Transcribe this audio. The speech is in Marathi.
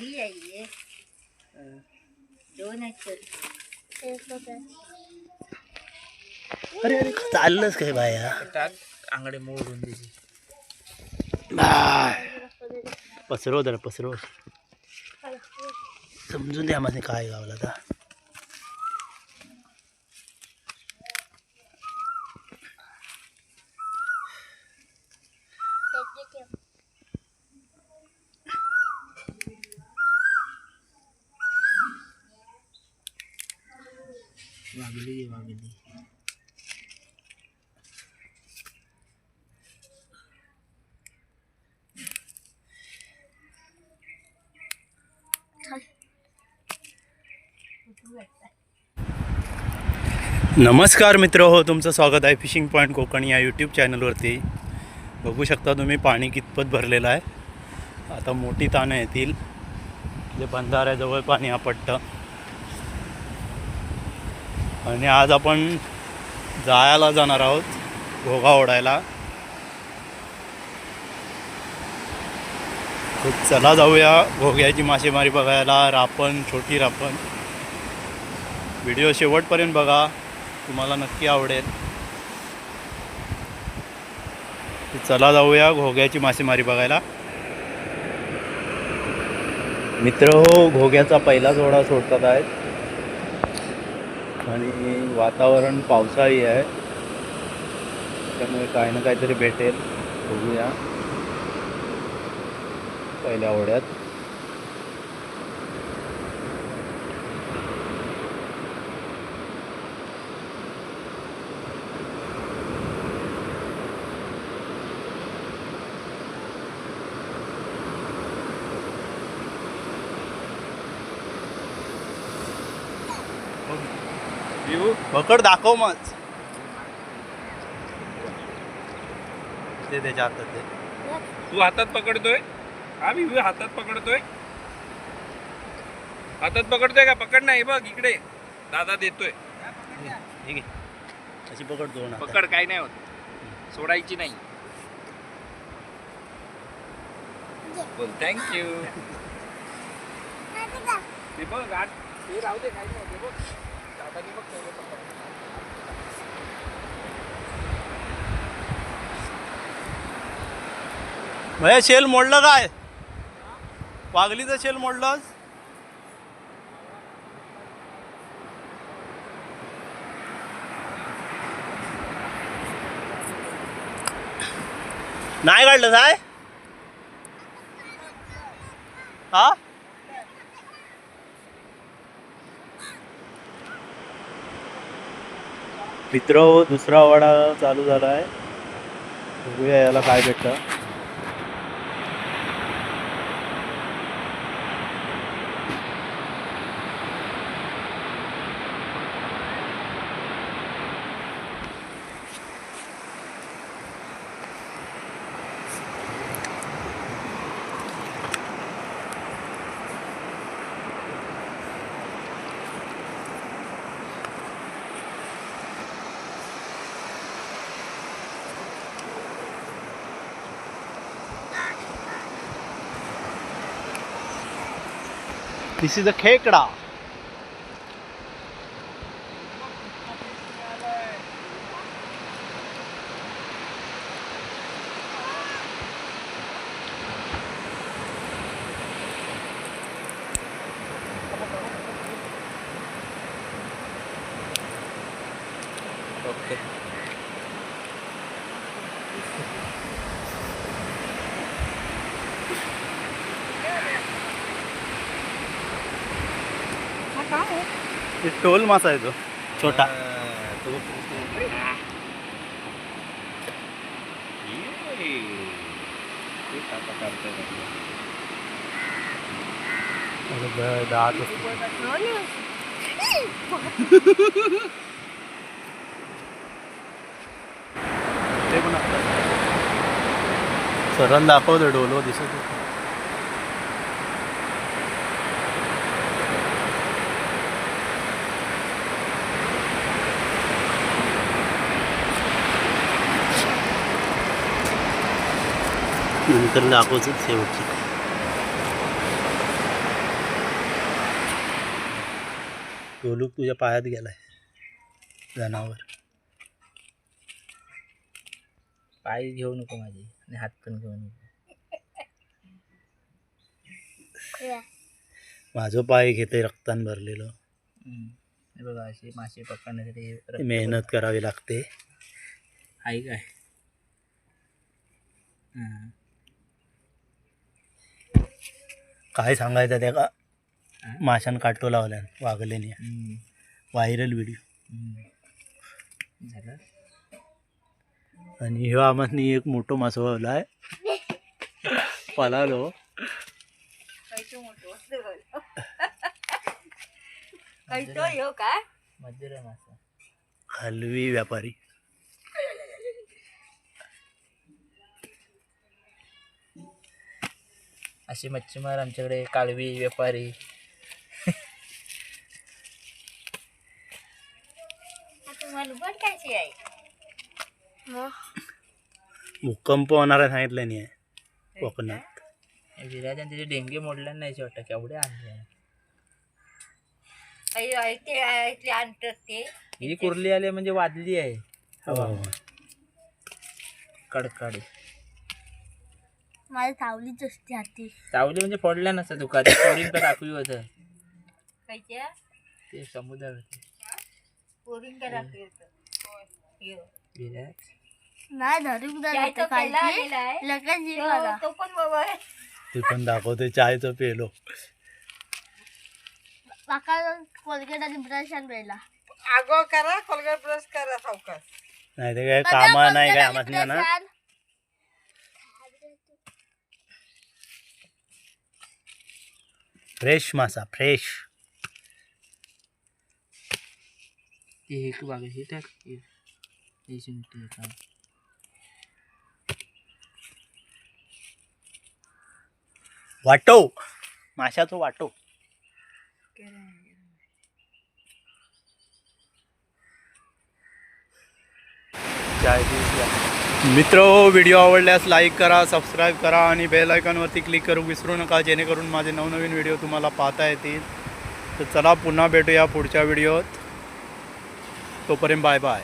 ही. आहे दोन आहेत तर. अरे अरे चाललंच काय बाया? टाक आंगडे मोडून दिली पसरव जरा पसरव. समजून द्या माझे काय गावला आता. वागली वागली. नमस्कार मित्र हो तुमचं स्वागत आहे फिशिंग पॉईंट कोकण या यूट्यूब चॅनलवरती बघू शकता तुम्ही पाणी कितपत भरलेलं आहे. आता मोठी ताणं येतील. जे बंधाऱ्याजवळ पाणी आपटतं. आणि आज आपण जायला जाणार आहोत घोगा ओढायला. चला जाऊया घोग्याची मासेमारी बघायला रापण छोटी रापण. व्हिडिओ शेवटपर्यंत बघा तुम्हाला नक्की आवडेल. चला जाऊया घोग्याची मासेमारी बघायला. मित्र हो घोग्याचा पहिला जोडा सोडतात आहेत. आणि वातावरण पावसाळी आहे. त्यामुळे काही ना काहीतरी भेटेल. बघूया. पहिल्या ओढ्यात. पकड दाखव मग. ते त्याच्या हातात ते तू हातात पकडतोय? आम्ही बी हातात पकडतोय. हातात पकडतोय का? पकड नाही बघ इकडे. दादा देतोय. ठीक आहे अशी पकड दोन हातात. पकड काय नाही होत. सोडायची नाही. बोल थँक्यू ते बघ आत ते राहू दे काय नाही हे बघ. भैया शेल मोडलं काय? वागलीचं शेल मोडलंच नाही काढलं काय हा? मित्र हो, दुसरा वाडा चालू झाला आहे. बघूया याला काय भेटतं. This is a khekda. Okay. Okay ते टोल मासा आहे तो छोटा दात. ते पण. सरांना दाखवतो डोलो दिसत होतं. नंतर दाखवतो शेवटची गोलूक तुझ्या पायात गेलाय. जनावर. पाय घेऊ नको माझी आणि हात पण घेऊ नको. माझं पाय घेते रक्तान भरलेलं. बघा असे मासे पकडण्यासाठी मेहनत करावी लागते. आहे काय? काय सांगायचं त्या का? माशान काटो लावल्यान वागलेने. Viral video. झालं? आणि ह्यो आम्हाला एक मोठो मासो गावलाय पलालो हलवी व्यापारी. असे मच्छीमार आमच्याकडे कालवी व्यापारी. भूकंप होणार सांगितलं नाही आहे. कोकणात. विराज आणि त्याचे डेंगे मोडल्या नाही वाटतं केवढे आणले. ते ते आणतात ते. ही कुर्ली आली म्हणजे वादली आहे. हवा हो. कडकाडी. माझी सावलीच असते हाती चावली म्हणजे फोडल्या नसतं दुखात. फोडीन का दाखवी होतं. ते समुद्र नाही धरून लगेच जीव आला. तो पण बाबा ते पण दाखवते चायचं पेलो. काका कोलगेट आणि ब्रश आणला अगो करा कोलगेट ब्रश करा सावकाश. नाही ते काय कामा नाही काय आम्हाला ना. फ्रेश मासा फ्रेश। ते एक बागाशी टाक हे- हे। शिंपी आहे का? वाटो। माशाचं वाटो मित्र व्हिडिओ आवडल्यास लाईक करा सबस्क्राईब करा आणि बेल आयकॉनवरती क्लिक करू विसरू नका जेणेकरून माझे नवनवीन व्हिडिओ तुम्हाला पाहता येतील. तर चला पुन्हा भेटूया पुढच्या व्हिडिओत. तोपर्यंत बाय बाय.